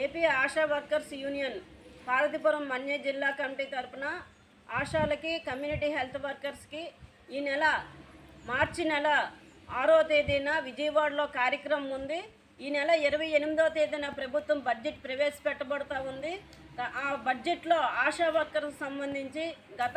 AP Asha workers union Parvathipuram Manya జిల్లా committee తరపున ఆశాలకి community health వర్కర్స్కి ఈ నెల మార్చి నెల ఆరో తేదీన విజయవాడలో కార్యక్రమం ఉంది. ఈ నెల ఇరవై ఎనిమిదో తేదీన ప్రభుత్వం బడ్జెట్ ప్రవేశపెట్టబడుతూ ఉంది. ఆ బడ్జెట్లో ఆశా వర్కర్కు సంబంధించి గత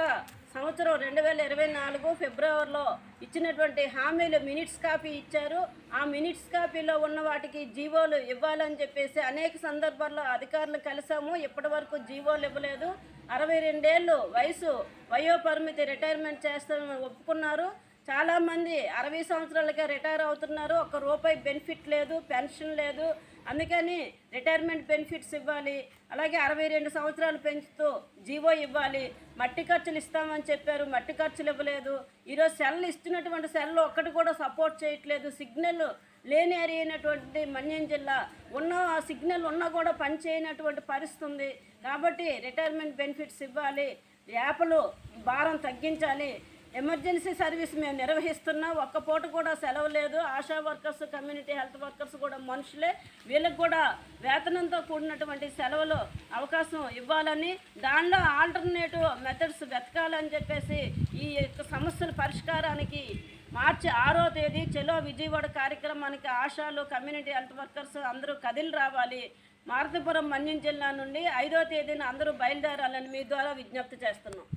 సంవత్సరం రెండు వేల ఇరవై నాలుగు ఫిబ్రవరిలో ఇచ్చినటువంటి హామీలు మినిట్స్ కాపీ ఇచ్చారు. ఆ మినిట్స్ కాపీలో ఉన్న వాటికి జీవోలు ఇవ్వాలని చెప్పేసి అనేక సందర్భాల్లో అధికారులు కలిసాము ఇప్పటి వరకు జీవోలు ఇవ్వలేదు. అరవై రెండేళ్ళు వయసు వయోపరిమితి రిటైర్మెంట్ చేస్తామని ఒప్పుకున్నారు. చాలామంది అరవై సంవత్సరాలకే రిటైర్ అవుతున్నారు. ఒక రూపాయి బెనిఫిట్ లేదు పెన్షన్ లేదు. అందుకని రిటైర్మెంట్ బెనిఫిట్స్ ఇవ్వాలి. అలాగే అరవై రెండు సంవత్సరాలు పెంచుతూ జీవో ఇవ్వాలి. మట్టి ఖర్చులు ఇస్తామని చెప్పారు. మట్టి ఖర్చులు ఇవ్వలేదు. ఈరోజు సెల్ ఇస్తున్నటువంటి సెల్ ఒక్కటి కూడా సపోర్ట్ చేయట్లేదు. సిగ్నల్ లేని ఏరియా అయినటువంటి మన్యం జిల్లా. ఉన్న సిగ్నల్ ఉన్నా కూడా పనిచేయనటువంటి పరిస్థితి ఉంది. కాబట్టి రిటైర్మెంట్ బెనిఫిట్స్ ఇవ్వాలి. యాప్లు భారం తగ్గించాలి. ఎమర్జెన్సీ సర్వీస్ మేము నిర్వహిస్తున్నాం. ఒక్క పూట కూడా సెలవు లేదు Asha workers community health workers కూడా మనుషులే. వీళ్ళకి కూడా వేతనంతో కూడినటువంటి సెలవులు అవకాశం ఇవ్వాలని దానిలో ఆల్టర్నేటివ్ మెథడ్స్ వెతకాలని చెప్పేసి ఈ యొక్క సమస్యల పరిష్కారానికి మార్చి ఆరో తేదీ చెలో విజయవాడ కార్యక్రమానికి ఆశాలు కమ్యూనిటీ హెల్త్ వర్కర్స్ అందరూ కదిలి రావాలి. మారుతిపురం మన్యం జిల్లా నుండి ఐదో తేదీన అందరూ బయలుదేరాలని మీ ద్వారా విజ్ఞప్తి చేస్తున్నాం.